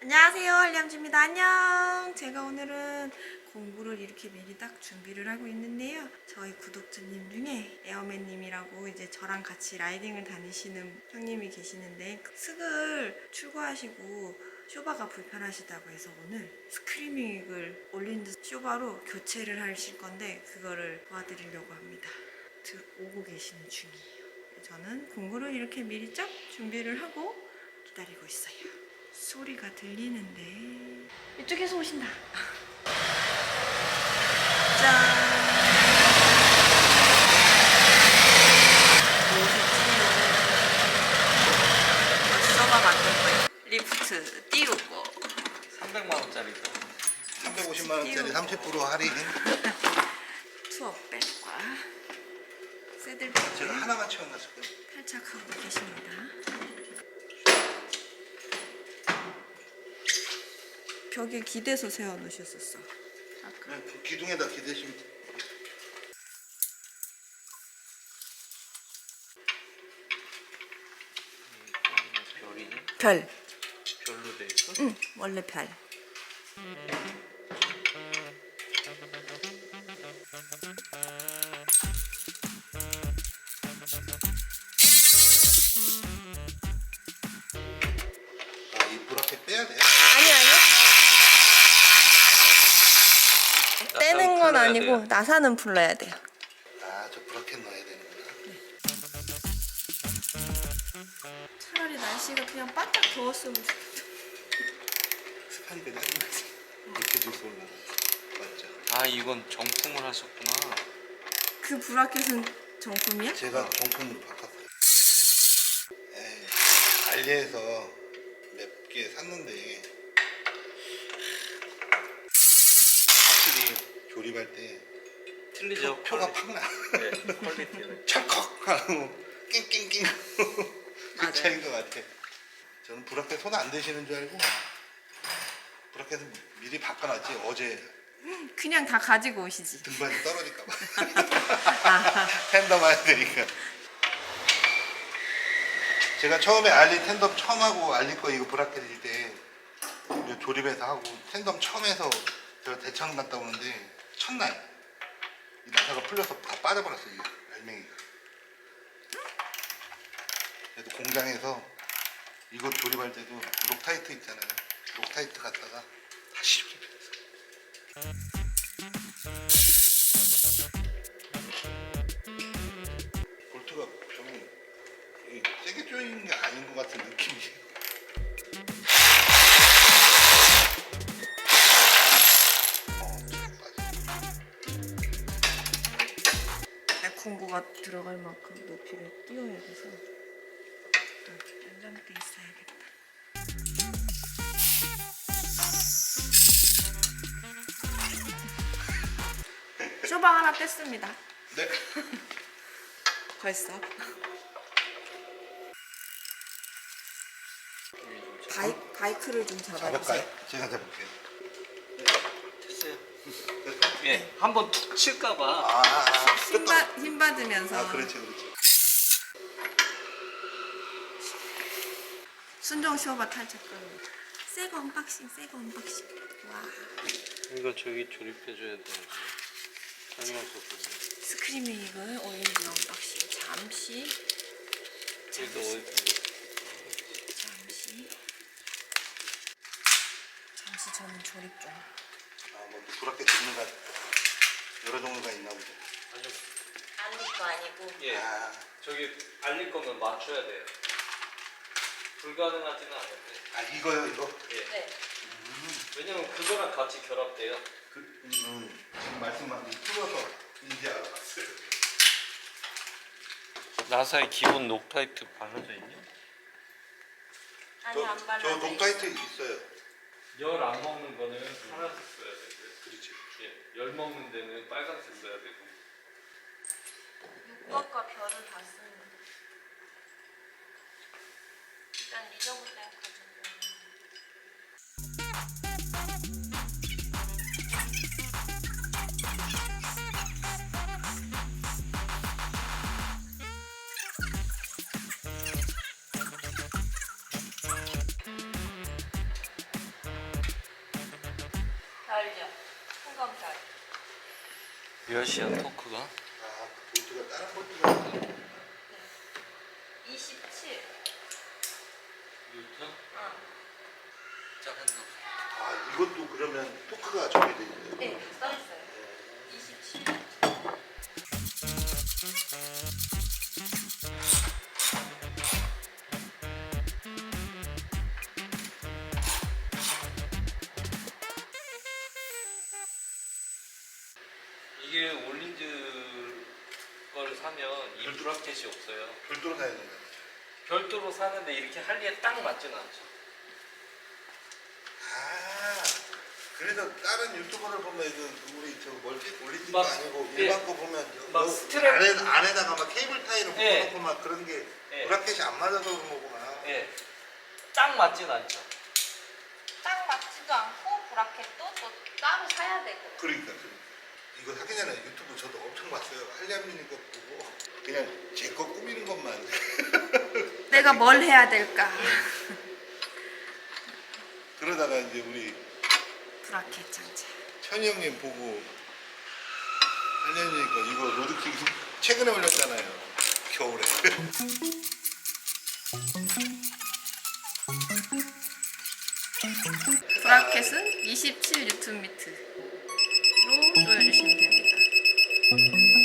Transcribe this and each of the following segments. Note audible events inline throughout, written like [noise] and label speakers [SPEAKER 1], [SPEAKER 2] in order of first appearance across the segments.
[SPEAKER 1] 안녕하세요 한량주입니다. 안녕. 제가 오늘은 공부를 이렇게 미리 딱 준비를 하고 있는데요. 저희 구독자님 중에 에어맨님이라고 이제 저랑 같이 라이딩을 다니시는 형님이 계시는데 스글 출고하시고 쇼바가 불편하시다고 해서 오늘 스크리밍을 올린 듯 쇼바로 교체를 하실 건데 그거를 도와드리려고 합니다. 들- 오고 계시는 중이에요 저는 공부를 이렇게 미리 쫙 준비를 하고 기다리고 있어요 소리가 들리는데 이쪽에서 오신다. [laughs] 짠. 리프트 띄우고
[SPEAKER 2] 300만 원짜리도
[SPEAKER 3] 350만 원짜리 30% 할인.
[SPEAKER 1] 투어 백과 새들
[SPEAKER 3] 제가 채워놨을 거예요.
[SPEAKER 1] 탈착하고 계십니다. 벽에 기대서 세워 놓으셨었어. 아까.
[SPEAKER 3] 그냥 그 기둥에다 기대시면 돼요.
[SPEAKER 2] 별이네
[SPEAKER 1] 별.
[SPEAKER 2] 별로 돼 있어?
[SPEAKER 1] 응, 원래 별. 건 아니고
[SPEAKER 2] 돼요.
[SPEAKER 1] 나사는 풀러야 돼요.
[SPEAKER 3] 아, 저 브라켓 넣어야 되는구나.
[SPEAKER 1] 차라리 날씨가 그냥 바짝 더웠으면 좋겠다.
[SPEAKER 3] 짜증나지. 이렇게 줄수 올라가. 맞죠?
[SPEAKER 2] 아 이건 정품을 하셨구나
[SPEAKER 1] 그 브라켓은 정품이야?
[SPEAKER 3] 제가 정품으로 바꿨어요. 에이, 알리에서 몇 개 샀는데 확실히 조립할 때
[SPEAKER 2] 틀리죠?
[SPEAKER 3] 표가 팍 나.
[SPEAKER 2] 네, 퀄리티는
[SPEAKER 3] 찰컥 하고 낑낑낑 그
[SPEAKER 1] 맞아요.
[SPEAKER 3] 차이인 것 같아. 저는 브라켓 손안 대시는 줄 알고 브라켓은 미리 바꿔놨지 어제
[SPEAKER 1] 그냥 다 가지고 오시지.
[SPEAKER 3] 등반이 떨어질까 봐. [laughs] 텐덤 해야 되니까. 제가 처음에 알리 텐덤 처음 하고 알리 거 이거 브라켓일 때 이거 조립해서 하고 텐덤 처음 해서 제가 대천 갔다 오는데 첫날 이 나사가 풀려서 다 빠져버렸어요. 이 알맹이가. 그래도 공장에서 이거 조립할 때도 록타이트 있잖아요. 록타이트 갖다가 다시 조립했어
[SPEAKER 1] 들어갈 만큼 높이를 띄워야 돼서 또 안정돼 있어야겠다. 쇼방 하나 뗐습니다.
[SPEAKER 3] 네. [laughs]
[SPEAKER 1] 벌써. 바이, 바이크를 좀 잡아주세요.
[SPEAKER 3] 잡을까요? 제가 잡을게요.
[SPEAKER 2] 예, 한번 툭 칠까봐.
[SPEAKER 3] 아, 아, 아,
[SPEAKER 1] 힘, 받, 힘 받으면서.
[SPEAKER 3] 아, 그렇지, 그렇지.
[SPEAKER 1] 순정 쇼바 탈착 거는 새거 언박싱, 새거 언박싱. 와,
[SPEAKER 2] 이거 저기 조립해줘야 되는데
[SPEAKER 1] 스크리밍을 오일드 언박싱. 잠시,
[SPEAKER 2] 어디
[SPEAKER 1] 잠시. 잠시. 저는 조립
[SPEAKER 3] 뭐 브라켓 종류가 여러 종류가 있나 보죠.
[SPEAKER 2] 아니요
[SPEAKER 1] 아닐 거 아니고.
[SPEAKER 2] 예
[SPEAKER 3] 아,
[SPEAKER 2] 저기 알릴 거면 맞춰야 돼요 불가능하지는 않은데
[SPEAKER 3] 아 이거요, 이거.
[SPEAKER 2] 예
[SPEAKER 1] 네.
[SPEAKER 2] 왜냐면 그거랑 같이 결합돼요
[SPEAKER 3] 그, 음, 지금 말씀하신 풀어서 이제 알아봤어요.
[SPEAKER 2] 나사에 기본 녹타이트 발라져 있냐?
[SPEAKER 1] 아니 안
[SPEAKER 3] 저,
[SPEAKER 1] 발라.
[SPEAKER 3] 저 녹타이트 있어요.
[SPEAKER 2] 열 안 먹는 거는 파란색 써야. 예, 열 먹는 데는 빨간색 써야 되고
[SPEAKER 1] 육각과 별을 다 쓰는. 일단 리저브 때 가지
[SPEAKER 2] 토크가?
[SPEAKER 3] 아, 볼트가 다른 볼트가
[SPEAKER 1] 27.
[SPEAKER 2] 뉴턴?
[SPEAKER 1] 어.
[SPEAKER 2] 작은 거.
[SPEAKER 3] 아, 이것도 그러면 토크가 정해져 있네요.
[SPEAKER 1] 네, 써 있어요.
[SPEAKER 2] 사면 이 브라켓이 없어요.
[SPEAKER 3] 별도로 사야 된다.
[SPEAKER 2] 별도로 사는데 이렇게 할리에 딱 맞진 않죠.
[SPEAKER 3] 아, 그래서 다른 유튜버를 보면 그 우리 저 멀티 올리는
[SPEAKER 2] 막,
[SPEAKER 3] 거 아니고
[SPEAKER 2] 예.
[SPEAKER 3] 일반 거 보면
[SPEAKER 2] 막
[SPEAKER 3] 여-
[SPEAKER 2] 스트랩.
[SPEAKER 3] 안에 안에다가 막 케이블 타이를
[SPEAKER 2] 예.
[SPEAKER 3] 묶어놓고 막 그런 게
[SPEAKER 2] 예.
[SPEAKER 3] 브라켓이 안 맞아서 그런 거구나.
[SPEAKER 2] 예. 딱 맞진 않죠.
[SPEAKER 1] 딱 맞지도 않고 브라켓도 또 따로 사야 되고.
[SPEAKER 3] 그러니까, 그러니까. 이거 하기 전에 유튜브 저도 엄청 봤어요. 할리암리니 거 보고 그냥 제 거 꾸미는 것만 [laughs]
[SPEAKER 1] 내가 뭘 해야 될까?
[SPEAKER 3] 그러다가 이제 우리
[SPEAKER 1] 브라켓 장착.
[SPEAKER 3] 천희 형님 보고 할리암리니 거 이거 로드킥 [laughs] 최근에 올렸잖아요. 겨울에.
[SPEAKER 1] 브라켓은 27 뉴턴 미터 로 조여주시면 됩니다.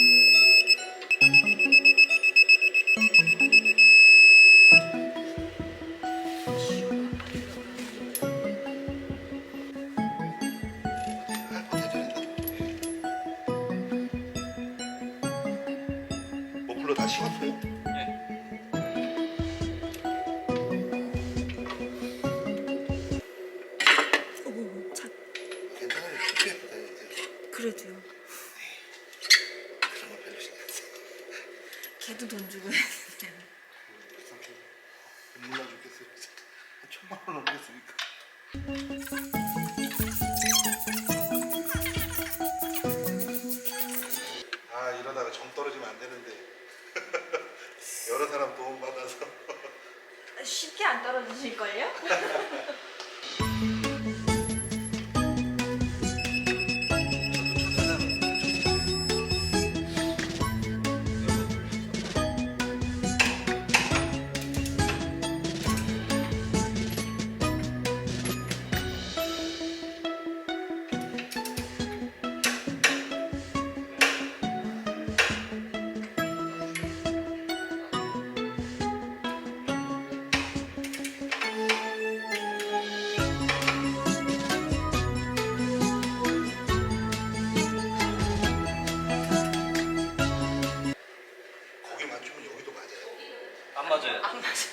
[SPEAKER 3] 안 맞아요.
[SPEAKER 2] 안 맞아.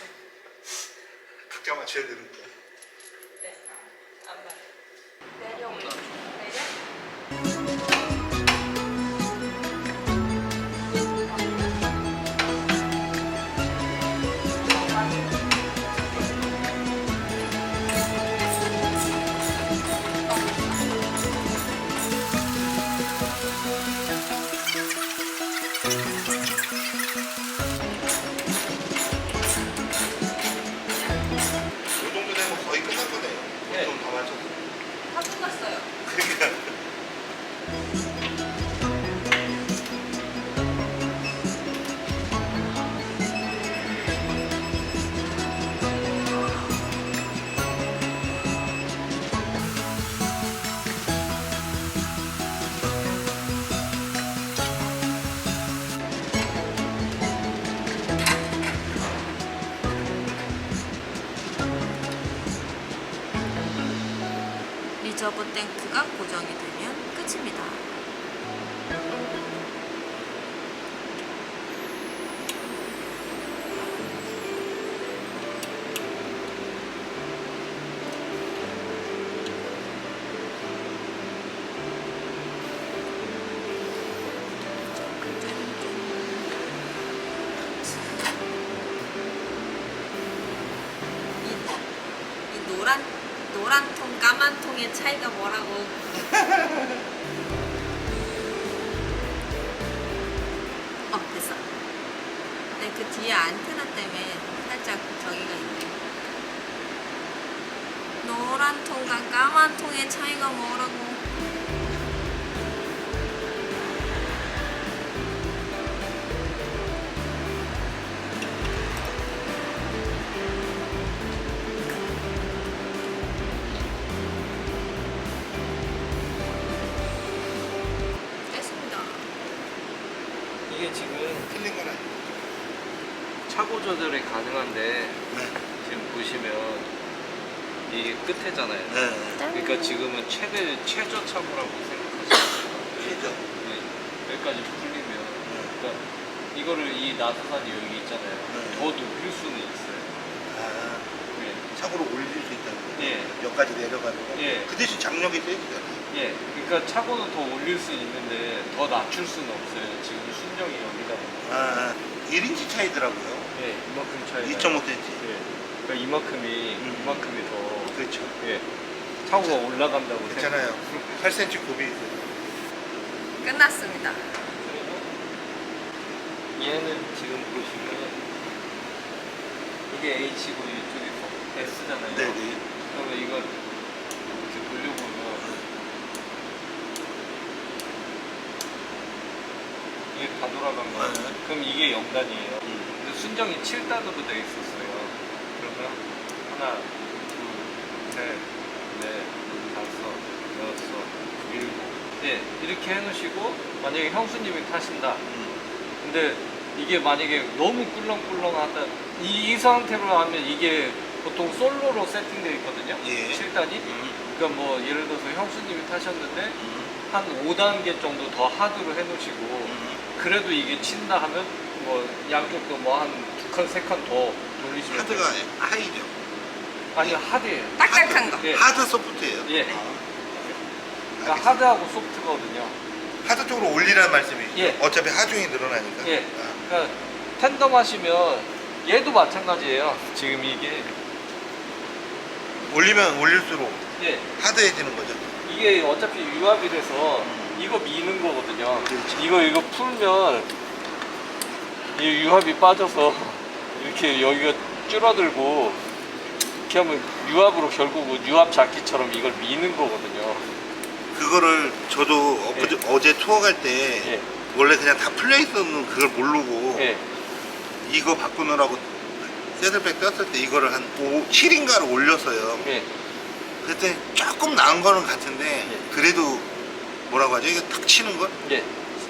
[SPEAKER 3] 각자 맞춰야 되는 거
[SPEAKER 1] 저브 탱크가 고정이 되면 끝입니다. 노란 노란 통 까만 통의 차이가 뭐라고? 어 됐어. 근데 그 뒤에 안테나 때문에 살짝 저기가 있네. 노란 통과 까만 통의 차이가 뭐라고?
[SPEAKER 2] 차고 조절이 가능한데
[SPEAKER 3] 네.
[SPEAKER 2] 지금 보시면 이게 끝에잖아요.
[SPEAKER 3] 네.
[SPEAKER 2] 그러니까 지금은 최대 최저 차고라고 생각하시면 돼요.
[SPEAKER 3] 최저.
[SPEAKER 2] 네. 여기까지 풀리면
[SPEAKER 3] 네.
[SPEAKER 2] 그러니까 이거를 이 나사산이 여기 있잖아요.
[SPEAKER 3] 네.
[SPEAKER 2] 더 높일 수는 있어요.
[SPEAKER 3] 아,
[SPEAKER 2] 네.
[SPEAKER 3] 차고로 올릴 수 있다는 거.
[SPEAKER 2] 예.
[SPEAKER 3] 여기까지 내려가지고.
[SPEAKER 2] 예.
[SPEAKER 3] 그 대신 장력이 세지잖아요.
[SPEAKER 2] 예, 그러니까 차고는 더 올릴 수 있는데 더 낮출 수는 없어요. 지금 순정이 여기다 보니까.
[SPEAKER 3] 아, 1인치 차이더라고요.
[SPEAKER 2] 예, 이만큼 차이.
[SPEAKER 3] 2.5cm.
[SPEAKER 2] 예, 그러니까 이만큼이
[SPEAKER 3] 음.
[SPEAKER 2] 이만큼이 더
[SPEAKER 3] 그렇죠.
[SPEAKER 2] 예, 차고가 올라간다고
[SPEAKER 3] 괜찮아요. 8cm 굽이 있어요.
[SPEAKER 1] 끝났습니다.
[SPEAKER 2] 얘는 지금 보시면 이게 H고 이쪽이 S잖아요.
[SPEAKER 3] 네 네.
[SPEAKER 2] 그러면 이걸 이렇게 돌려보면 이게 다 돌아간 거예요.
[SPEAKER 3] 네.
[SPEAKER 2] 그럼 이게 0단이에요.
[SPEAKER 3] 음.
[SPEAKER 2] 순정이 7단으로 되어 있었어요. 그러면 하나, 둘, 셋, 넷, 다섯, 여섯, 일곱. 네, 이렇게 해놓으시고 만약에 형수님이 타신다.
[SPEAKER 3] 음.
[SPEAKER 2] 근데 이게 만약에 너무 꿀렁꿀렁하다. 이, 이 상태로 하면 이게 보통 솔로로 세팅되어 있거든요.
[SPEAKER 3] 예.
[SPEAKER 2] 7단이.
[SPEAKER 3] 음.
[SPEAKER 2] 그러니까 뭐 예를 들어서 형수님이 타셨는데
[SPEAKER 3] 음.
[SPEAKER 2] 한 5단계 정도 더 하드로 해놓으시고
[SPEAKER 3] 음.
[SPEAKER 2] 그래도 이게 친다 하면 뭐 양쪽도 뭐 한 두 칸, 세 칸 더 돌리시면
[SPEAKER 3] 하드가
[SPEAKER 2] 돼요.
[SPEAKER 3] 하이죠.
[SPEAKER 2] 아니 하드예요.
[SPEAKER 1] 딱딱한 거.
[SPEAKER 2] 예.
[SPEAKER 3] 하드 소프트예요.
[SPEAKER 2] 예.
[SPEAKER 3] 아,
[SPEAKER 2] 그러니까
[SPEAKER 3] 알겠습니다.
[SPEAKER 2] 하드하고 소프트거든요.
[SPEAKER 3] 하드 쪽으로 올리라는 말씀이죠.
[SPEAKER 2] 예.
[SPEAKER 3] 어차피 하중이 늘어나니까.
[SPEAKER 2] 예.
[SPEAKER 3] 아,
[SPEAKER 2] 그러니까 텐덤 하시면 얘도 마찬가지예요. 지금 이게
[SPEAKER 3] 올리면 올릴수록
[SPEAKER 2] 예.
[SPEAKER 3] 하드해지는 거죠.
[SPEAKER 2] 이게 어차피 유압이라서 이거 미는 거거든요.
[SPEAKER 3] 그렇죠.
[SPEAKER 2] 이거 이거 풀면 이 유압이 빠져서 이렇게 여기가 줄어들고 이렇게 하면 유압으로 결국은 유압 잡기처럼 이걸 미는 거거든요.
[SPEAKER 3] 그거를 저도 어제, 어제 투어 갈 때
[SPEAKER 2] 예.
[SPEAKER 3] 원래 그냥 다 풀려 있었는 그걸 모르고
[SPEAKER 2] 예.
[SPEAKER 3] 이거 바꾸느라고 새들백 떴을 때 이거를 한 5, 7인가를 올렸어요.
[SPEAKER 2] 예.
[SPEAKER 3] 그때 조금 나은 거는 같은데
[SPEAKER 2] 예.
[SPEAKER 3] 그래도 뭐라고 하죠? 이게 탁 치는 거?
[SPEAKER 2] 예.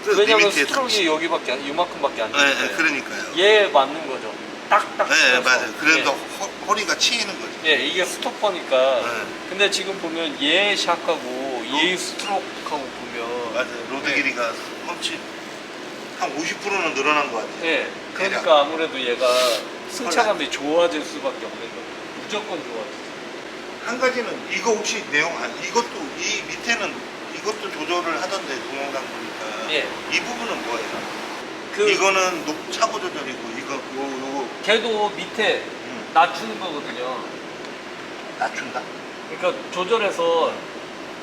[SPEAKER 3] 그
[SPEAKER 2] 왜냐면
[SPEAKER 3] 리미트에 탁
[SPEAKER 2] 스트로크이
[SPEAKER 3] 치-
[SPEAKER 2] 여기밖에 안, 이만큼밖에 안
[SPEAKER 3] 예,
[SPEAKER 2] 되니까요.
[SPEAKER 3] 예, 그러니까요.
[SPEAKER 2] 얘에 맞는 거죠. 딱딱.
[SPEAKER 3] 네. 맞아요. 그래서
[SPEAKER 2] 예.
[SPEAKER 3] 허, 허리가 치이는 거죠.
[SPEAKER 2] 예, 이게 스토퍼니까.
[SPEAKER 3] 네.
[SPEAKER 2] 근데 지금 보면 얘 샥하고 얘 스트로크하고 보면
[SPEAKER 3] 맞아요. 로드
[SPEAKER 2] 네.
[SPEAKER 3] 길이가 험치 한 50%는 늘어난 것 같아요.
[SPEAKER 2] 예, 그러니까 아무래도 얘가 승차감이 좋아질 수밖에 없는 거예요. 무조건 좋아지죠.
[SPEAKER 3] 한 가지는 이거 혹시 내용 안 이것도 이 밑에는 이것도 조절을 하던데 동영상 보니까
[SPEAKER 2] 예.
[SPEAKER 3] 이 부분은 뭐예요?
[SPEAKER 2] 그
[SPEAKER 3] 이거는 높 차고 조절이고 이거 요, 요
[SPEAKER 2] 걔도 밑에
[SPEAKER 3] 음,
[SPEAKER 2] 낮추는 거거든요.
[SPEAKER 3] 낮춘다.
[SPEAKER 2] 그러니까 조절해서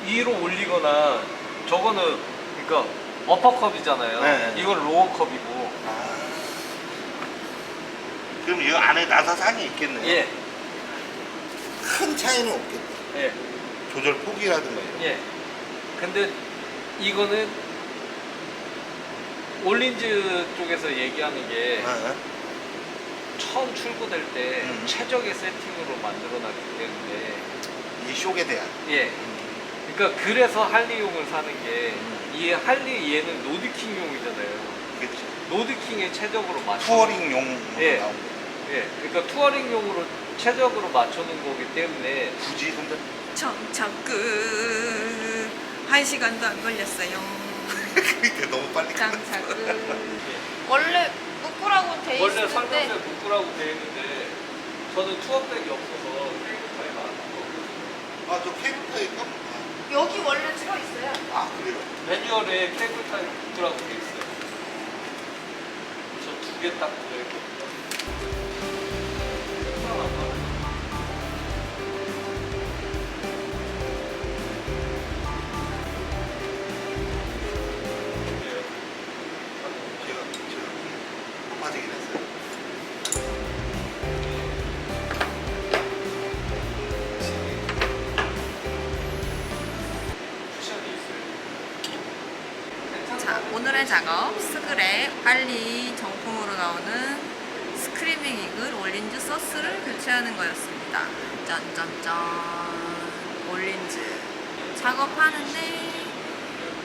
[SPEAKER 2] 위로 올리거나 저거는 그러니까 어퍼컵이잖아요.
[SPEAKER 3] 네.
[SPEAKER 2] 이건 로어컵이고.
[SPEAKER 3] 아. 그럼 이 안에 나사산이 있겠네요.
[SPEAKER 2] 예,
[SPEAKER 3] 큰 차이는 없겠네.
[SPEAKER 2] 예,
[SPEAKER 3] 조절 폭이라든가 이런.
[SPEAKER 2] 예. 근데 이거는 올린즈 쪽에서 얘기하는 게
[SPEAKER 3] 아,
[SPEAKER 2] 처음 출고될 때
[SPEAKER 3] 음.
[SPEAKER 2] 최적의 세팅으로 만들어놨기 때문에
[SPEAKER 3] 이 쇼에 대한.
[SPEAKER 2] 예. 그러니까 그래서 할리용을 사는 게
[SPEAKER 3] 음.
[SPEAKER 2] 이 할리 얘는 노드킹용이잖아요.
[SPEAKER 3] 그렇죠.
[SPEAKER 2] 노드킹에 최적으로 맞춰.
[SPEAKER 3] 투어링용
[SPEAKER 2] 예.
[SPEAKER 3] 나온 거.
[SPEAKER 2] 예. 그러니까 투어링용으로 최적으로 맞춰놓은 거기 때문에
[SPEAKER 3] 굳이 손잡
[SPEAKER 1] 정착 끝. 한 시간도 안 걸렸어요.
[SPEAKER 3] 그러니까 너무 빨리 끝났어.
[SPEAKER 1] 끝. 원래 묶으라고 돼
[SPEAKER 2] 원래
[SPEAKER 1] 있는데
[SPEAKER 2] 설명서에 묶으라고 돼 있는데 저는 투어백이 없어서 케이블카에 안
[SPEAKER 3] 아, 저 케이블 타이 깜.
[SPEAKER 1] 여기 원래 들어 있어요.
[SPEAKER 3] 아, 그래요?
[SPEAKER 2] 매뉴얼에 케이블카에 묶으라고 돼 있어요. 저 두 개딱 들어있거든요.
[SPEAKER 1] 오늘의 작업 스그레 할리 정품으로 나오는 스크리밍 이글 올린즈 소스를 교체하는 거였습니다. 짠짠짠 올린즈 작업하는데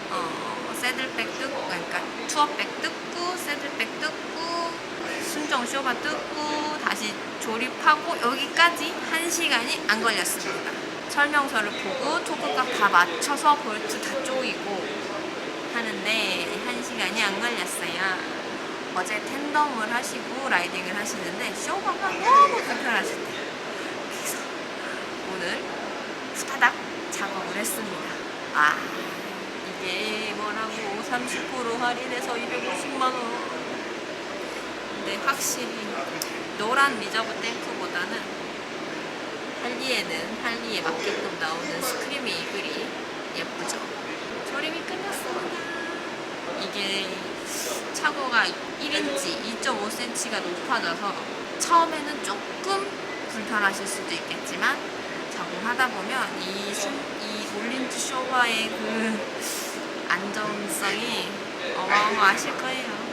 [SPEAKER 1] 어, 새들백 뜯고 그러니까 투어백 뜯고 새들백 뜯고 순정 쇼바 뜯고 다시 조립하고 여기까지 한 시간이 안 걸렸습니다. 설명서를 보고 토크값 다 맞춰서 볼트 다 조이고 하는데 한 시간이 안 걸렸어요. 어제 텐덤을 하시고 라이딩을 하시는데 쇼바가 너무 그래서 오늘 후다닥 작업을 했습니다. 아 이게 뭐라고 30% 할인해서 250만 원. 근데 확실히 노란 리저브 탱크보다는 할리에는 할리에 맞게끔 나오는 스크림 이글이 예쁘죠. 조립이 끝났습니다. 이게 차고가 1인치 2.5cm가 높아져서 처음에는 조금 불편하실 수도 있겠지만 적응하다 보면 이, 순, 이 올린지 쇼바의 그 안정성이 어마어마하실 거예요.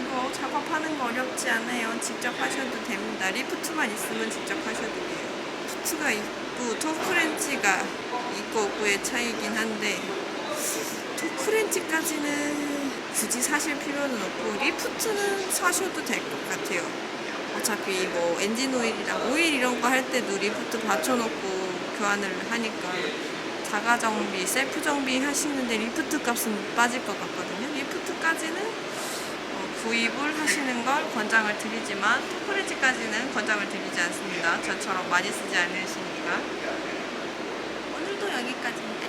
[SPEAKER 1] 이거 작업하는 거 어렵지 않아요. 직접 하셔도 됩니다. 리프트만 있으면 직접 하셔도 돼요. 리프트가 있고 토크렌치가 있고 없고의 차이긴 한데 토크렌치까지는 굳이 사실 필요는 없고 리프트는 사셔도 될 것 같아요. 어차피 뭐 엔진 오일이랑 오일 이런 거 할 때도 리프트 받쳐놓고 교환을 하니까 자가 정비, 셀프 정비 하시는데 리프트 값은 빠질 것 같거든요. 리프트까지는 어, 구입을 하시는 걸 권장을 드리지만 토크렌치까지는 권장을 드리지 않습니다. 저처럼 많이 쓰지 않으시니까. 오늘도 여기까지. 안녕.